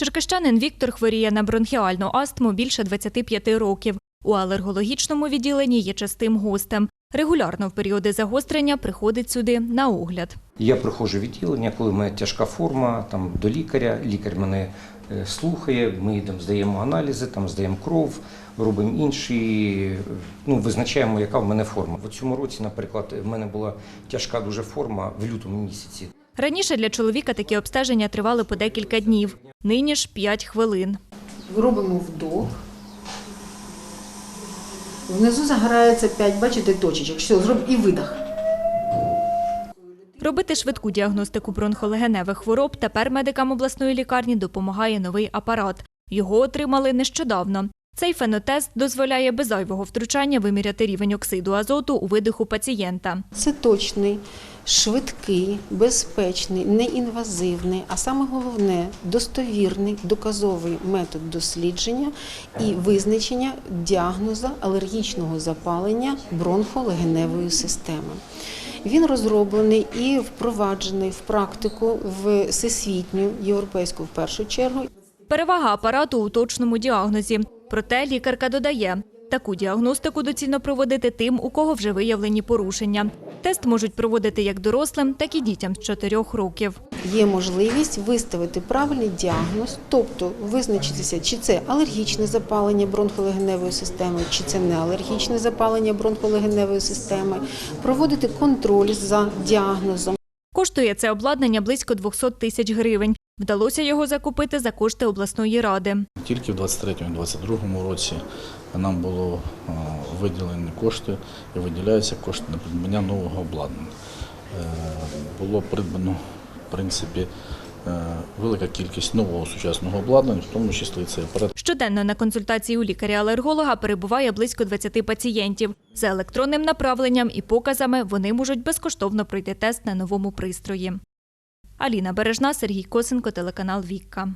Черкащанин Віктор хворіє на бронхіальну астму більше 25 років. У алергологічному відділенні є частим гостем. Регулярно в періоди загострення приходить сюди на огляд. Я приходжу в відділення, коли в мене тяжка форма, там до лікаря, лікар мене е, слухає, ми йдемо, здаємо аналізи, там здаємо кров, робимо інші, ну, визначаємо, яка в мене форма. В цьому році, наприклад, в мене була тяжка дуже форма в лютому місяці. Раніше для чоловіка такі обстеження тривали по декілька днів. Нині ж 5 хвилин. Робимо вдох. Внизу загорається 5, бачите, точечок. Все, зроб і видох. Робити швидку діагностику бронхолегеневих хвороб тепер медикам обласної лікарні допомагає новий апарат. Його отримали нещодавно. Цей фенотест дозволяє без зайвого втручання виміряти рівень оксиду азоту у видиху пацієнта. Це точний, швидкий, безпечний, неінвазивний, а саме головне достовірний доказовий метод дослідження і визначення діагноза алергічного запалення бронхолегеневої системи. Він розроблений і впроваджений в практику в всесвітню, європейську в першу чергу, Перевага апарату у точному діагнозі. Проте лікарка додає, таку діагностику доцільно проводити тим, у кого вже виявлені порушення. Тест можуть проводити як дорослим, так і дітям з 4 років. є можливість виставити правильний діагноз, тобто визначитися, чи це алергічне запалення бронхолегеневої системи, чи це не алергічне запалення бронхолегеневої системи, проводити контроль за діагнозом. Коштує це обладнання близько 200 тисяч гривень. Вдалося його закупити за кошти обласної ради. Тільки в 23-22 році нам було е, виділені кошти і виділяються кошти на придбання нового обладнання. Е, Було придбано, в принципі, е, велика кількість нового сучасного обладнання, в тому числі цей апарат. Щоденно на консультації у лікаря-алерголога перебуває близько 20 пацієнтів. За електронним направленням і показами вони можуть безкоштовно пройти тест на новому пристрої. Аліна Бережна, Сергій Косенко, телеканал Вікка.